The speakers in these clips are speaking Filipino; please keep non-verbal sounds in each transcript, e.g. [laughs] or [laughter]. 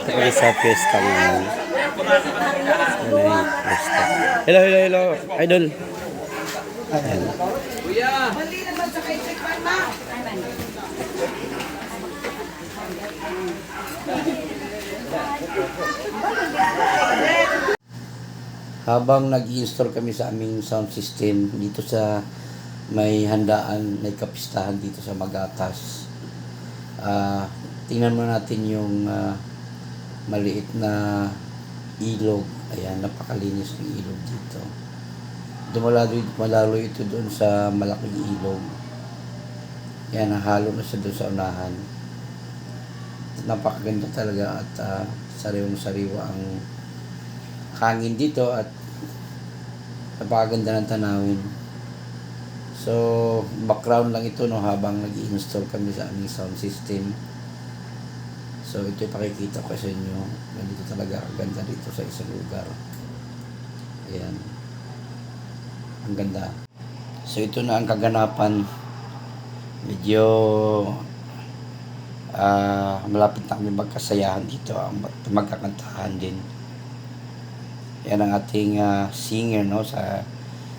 Kami sa fiesta ngayon. Hello, hello, hello. Idol. Ayan. Habang nag-install kami sa aming sound system dito sa may handaan, may kapistahan dito sa Magatas. Ah, tingnan mo natin yung ah, maliit na ilog. Ayan, napakalinis ng ilog dito. Dumalalo, malalo ito doon sa malaking ilog. Yan, nahalo na siya doon sa unahan. Napakaganda talaga at ah, sariwang sariwa ang hangin dito at napakaganda ng tanawin. So, background lang ito no habang nag install kami sa aming sound system. So, ito pakikita ko sa inyo. Nandito talaga ang ganda dito sa isang lugar. Ayan. Ang ganda. So, ito na ang kaganapan. Medyo ah malapit na kami magkasayahan dito. Magkakantahan din. Yan ang ating ah, singer no sa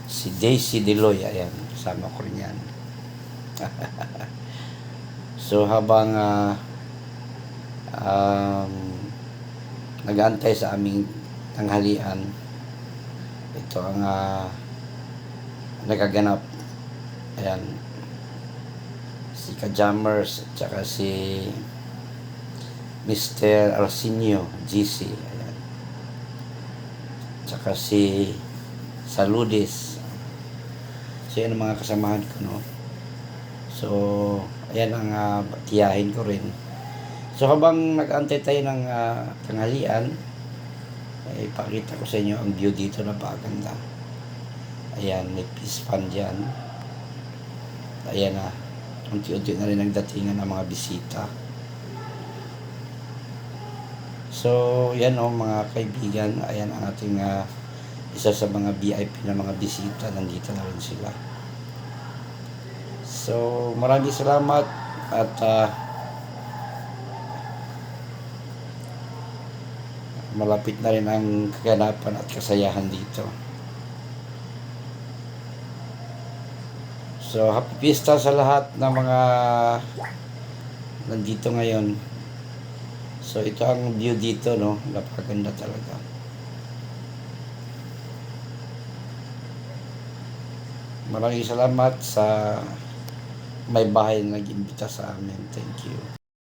si Daisy Deloy. Ayan, kasama ko rin yan. [laughs] so habang ah, um, nag-aantay sa aming tanghalian, ito ang ah, nagaganap. Ayan. Si Kajammers at saka si Mr. Arsenio GC. Ayan. Tsaka si Saludis. So, yan ang mga kasamahan ko, no? So, ayan ang uh, tiyahin ko rin. So, habang nag-antay tayo ng ah, tanghalian, ay ipakita ko sa inyo ang view dito na paganda. Ayan, may peace fan dyan. Ayan na. Unti-unti na rin nagdatingan ng mga bisita. So, yan o mga kaibigan, ayan ang ating ah, isa sa mga VIP na mga bisita, nandito na rin sila. So, maraming salamat at ah, malapit na rin ang kaganapan at kasayahan dito. So, happy fiesta sa lahat ng mga nandito ngayon. So, ito ang view dito, no? Napakaganda talaga. Maraming salamat sa may bahay na nag-imbita sa amin. Thank you.